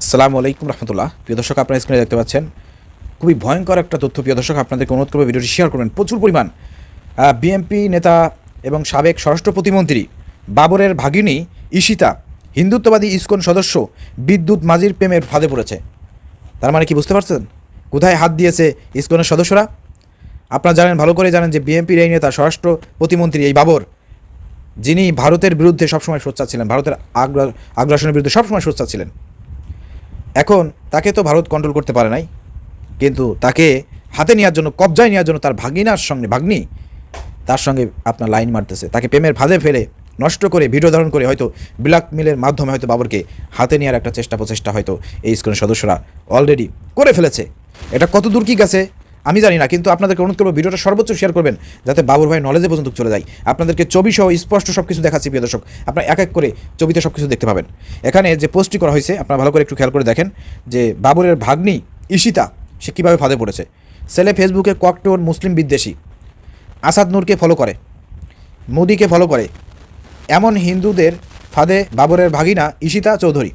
আসসালামু আলাইকুম রহমতুল্লাহ। প্রিয় দর্শক, আপনারা স্ক্রিনে দেখতে পাচ্ছেন, খুবই ভয়ঙ্কর একটা তথ্য। প্রিয় দর্শক, আপনাদেরকে অনুরোধ করব ভিডিওটি শেয়ার করবেন। প্রচুর পরিমাণ। বিএমপি নেতা এবং সাবেক স্বরাষ্ট্র প্রতিমন্ত্রী বাবরের ভাগিনী ঈশিতা, হিন্দুত্ববাদী ইসকন সদস্য বিদ্যুৎ মাঝির প্রেমের ফাঁদে পড়েছে। তার মানে কি বুঝতে পারছেন? কোথায় হাত দিয়েছে ইসকনের সদস্যরা? আপনারা জানেন, ভালো করে জানেন যে বিএনপির এই নেতা, স্বরাষ্ট্র প্রতিমন্ত্রী এই বাবর, যিনি ভারতের বিরুদ্ধে সবসময় সোচ্চার ছিলেন, ভারতের আগ্রা- আগ্রাসনের বিরুদ্ধে সবসময় সোচ্চার ছিলেন। এখন তাকে তো ভারত কন্ট্রোল করতে পারে নাই। কিন্তু তাকে হাতে নেওয়ার জন্য, কবজায় নেওয়ার জন্য তার ভাগিনার সঙ্গে, ভাগ্নি, তার সঙ্গে আপনার লাইন মারতেছে। তাকে প্রেমের ফাঁদে ফেলে, নষ্ট করে, ভিডিও ধারণ করে হয়তো ব্ল্যাকমেলের মাধ্যমে হয়তো বাবরকে হাতে নেওয়ার একটা চেষ্টা প্রচেষ্টা হয়তো এই স্কুলের সদস্যরা অলরেডি করে ফেলেছে। এটা কত দূর কি গেছে? আমি জানি না, কিন্তু আপনাদেরকে অনুরোধ করব ভিডিওটা সর্বোচ্চ শেয়ার করবেন, যাতে বাবুর ভাই নলেজে পর্যন্ত চলে যায়। আপনাদেরকে ছবি সহ স্পষ্ট সব কিছু দেখাচ্ছি, প্রিয় দর্শক। আপনারা এক এক করে ছবিতে সব কিছু দেখতে পাবেন। এখানে যে পোস্টটি করা হয়েছে, আপনারা ভালো করে একটু খেয়াল করে দেখেন যে বাবুরের ভাগ্নি ঈশিতা, সে কীভাবে ফাঁদে পড়েছে। ছেলে ফেসবুকে ককটোর মুসলিম বিদ্বেষী। আসাদ নূরকে ফলো করে, মোদিকে ফলো করে। এমন হিন্দুদের ফাঁদে বাবরের ভাগিনা ঈশিতা চৌধুরী।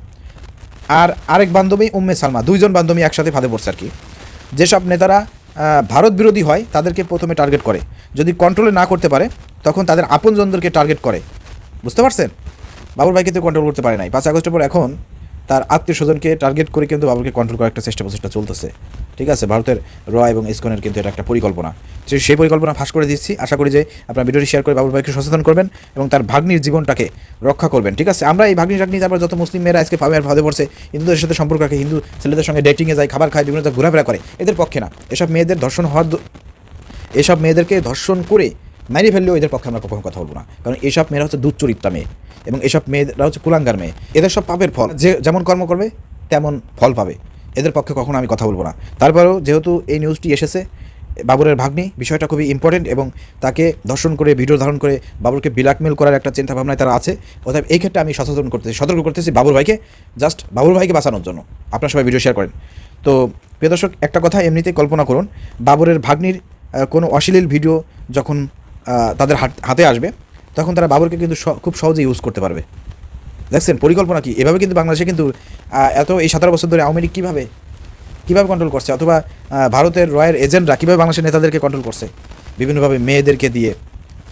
আর আরেক বান্ধবী উম্মে সালমা, দুইজন বান্ধবী একসাথে ফাঁদে পড়ছে আর কি। যেসব নেতারা ভারত বিরোধী হয়, তাদেরকে প্রথমে টার্গেট করে। যদি কন্ট্রোলে না করতে পারে, তখন তাদের আপনজনদেরকে টার্গেট করে। বুঝতে পারছেন? বাবুর ভাইকে তো কন্ট্রোল করতে পারে নাই। পাঁচ আগস্টের পর এখন তার আত্মীয় স্বজনকে টার্গেট করে কিন্তু বাবুকে কন্ট্রোল করার একটা চেষ্টা প্রচেষ্টা চলতেছে। ঠিক আছে? ভারতের র এবং ইসকনের কিন্তু এটা একটা পরিকল্পনা। সেই পরিকল্পনা ফাঁস করে দিচ্ছি। আশা করি যে আপনার ভিডিওটি শেয়ার করে বাবুর ভাইকে সচেতন করবেন এবং তার ভাগ্নির জীবনটাকে রক্ষা করবেন। ঠিক আছে? আমরা এই ভাগ্নি টাগ্নি তারপর যত মুসলিম মেয়েরা আজকে আর ভাবে পড়ছে, হিন্দুদের সাথে সম্পর্ক রাখে, হিন্দু ছেলেদের সঙ্গে ডেটিংয়ে যায়, খাবার খায়, বিভিন্ন ঘোরাফেরা করে, এদের পক্ষে না। এসব মেয়েদের ধর্ষণ হওয়ার এসব মেয়েদেরকে ধর্ষণ করে মারিয়ে ফেললেও এদের পক্ষে আমরা কখনো কথা বলব না। কারণ এসব মেয়েরা হচ্ছে দুধ চরিত্রা মেয়ে এবং এসব মেয়েরা হচ্ছে কুলাঙ্গার মেয়ে। এদের সব পাপের ফল। যে যেমন কর্ম করবে, তেমন ফল পাবে। এদের পক্ষে কখনো আমি কথা বলব না। তারপরেও যেহেতু এই নিউজটি এসেছে, বাবুরের ভাগ্নি বিষয়টা খুবই ইম্পর্টেন্ট এবং তাকে ধর্ষণ করে ভিডিও ধারণ করে বাবুরকে ব্ল্যাকমেল করার একটা চিন্তা ভাবনায় তারা আছে। অতএব এই ক্ষেত্রে আমি সচেতন করতেছি সতর্ক করতেছি বাবুর ভাইকে। জাস্ট বাবুর ভাইকে বাঁচানোর জন্য। আপনারা সবাই ভিডিও শেয়ার করেন। তো, প্রিয় দর্শক, একটা কথা এমনিতেই কল্পনা করুন। বাবুরের ভাগ্নির কোনো অশ্লীল ভিডিও যখন তাদের হাত- আসবে, তখন তারা বাবরকে কিন্তু খুব সহজে ইউজ করতে পারবে। দেখছেন, পরিকল্পনা কি? এভাবে কিন্তু বাংলাদেশে কিন্তু এত এই সতেরো বছর ধরে আওয়ামী লীগ কীভাবে কীভাবে কন্ট্রোল করছে? অথবা ভারতের রয়ের এজেন্টরা কীভাবে বাংলাদেশের নেতাদেরকে কন্ট্রোল করছে? বিভিন্নভাবে মেয়েদেরকে দিয়ে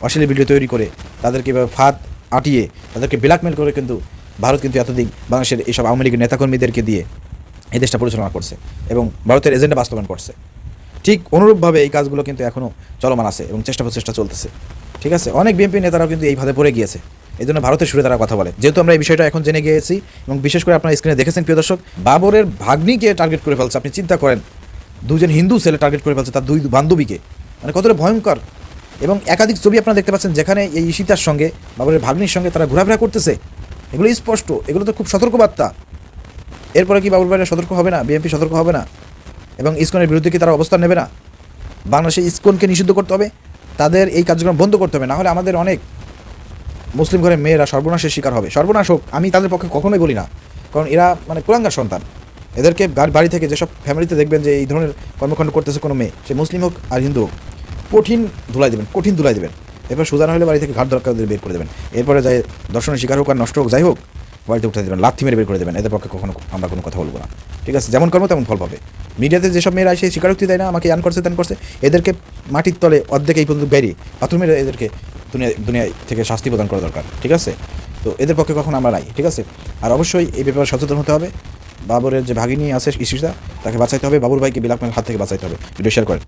অশ্লীল ভিডিও তৈরি করে তাদেরকে ফাঁদ আটিয়ে, তাদেরকে ব্ল্যাকমেল করে কিন্তু ভারত কিন্তু এতদিন বাংলাদেশের এইসব আওয়ামী লীগের নেতাকর্মীদেরকে দিয়ে এই দেশটা পরিচালনা করছে এবং ভারতের এজেন্ডা বাস্তবায়ন করছে। ঠিক অনুরূপভাবে এই কাজগুলো কিন্তু এখনও চলমান আছে এবং চেষ্টা প্রচেষ্টা চলতেছে। ঠিক আছে? অনেক বিএনপি নেতারাও কিন্তু এই ভাবে পড়ে গিয়েছে। এই জন্য ভারতের সুরে তারা কথা বলে। যেহেতু আমরা এই বিষয়টা এখন জেনে গিয়েছি এবং বিশেষ করে আপনার স্ক্রিনে দেখেছেন, প্রিয় দর্শক, বাবরের ভাগ্নিকে টার্গেট করে ফেলছে। আপনি চিন্তা করেন, দুজন হিন্দু ছেলে টার্গেট করে ফেলছে তার দুই বান্ধবীকে। মানে কতটা ভয়ঙ্কর। এবং একাধিক ছবি আপনারা দেখতে পাচ্ছেন যেখানে এই ঈশিতার সঙ্গে, বাবরের ভাগ্নির সঙ্গে তারা ঘোরাফেরা করতেছে। এগুলো স্পষ্ট, এগুলো তো খুব সতর্কবার্তা। এরপরে কি বাবুর ভাইরা সতর্ক হবে না? বিএনপি সতর্ক হবে না? এবং ইসকনের বিরুদ্ধে কি তারা অবস্থান নেবে না? বাংলাদেশে ইসকনকে নিষিদ্ধ করতে হবে? তাদের এই কার্যক্রম বন্ধ করতে হবে, না হলে আমাদের অনেক মুসলিম ঘরের মেয়েরা সর্বনাশের শিকার হবে। সর্বনাশ হোক, আমি তাদের পক্ষে কখনোই বলি না। কারণ এরা মানে কুলাঙ্গার সন্তান। এদেরকে বাড়ি থেকে যেসব ফ্যামিলিতে দেখবেন যে এই ধরনের কর্মকাণ্ড করতেছে কোনো মেয়ে, সে মুসলিম হোক আর হিন্দু হোক, কঠিন ধুলাই দেবেন, কঠিন ধুলাই দেবেন। এরপর সোজা না হলে বাড়ি থেকে ঘাট দরকার বের করে দেবেন। এরপরে যাই দর্শনের শিকার হোক আর নষ্ট হোক, যাই হোক বাড়িতে উঠে দেবেন, লাথি মেরে বের করে দেবেন, এদের পক্ষে কখনো আমরা কোনো কথা বলব না। ঠিক আছে? যেমন কর্ম তেমন ফল পাবে। মিডিয়াতে যেসব মেয়েরা এসে স্বীকারোক্তি দেয় না, আমাকে ইয়ান করছে, তেন করছে, এদেরকে মাটির তলে অর্ধেক এই পর্যন্ত বেরিয়ে পাথর মেরে এদেরকে দুনিয়া দুনিয়া থেকে শাস্তি প্রদান করা দরকার, ঠিক আছে? তো এদের পক্ষে কখন আমরা নাই, ঠিক আছে? আর অবশ্যই এই ব্যাপারে সচেতন হতে হবে। বাবরের যে ভাগিনী আছে, ইসিসা, তাকে বাঁচাইতে হবে। বাবুর ভাইকে বিলাকমের হাত থেকে বাঁচাইতে হবে। ভিডিও শেয়ার করেন।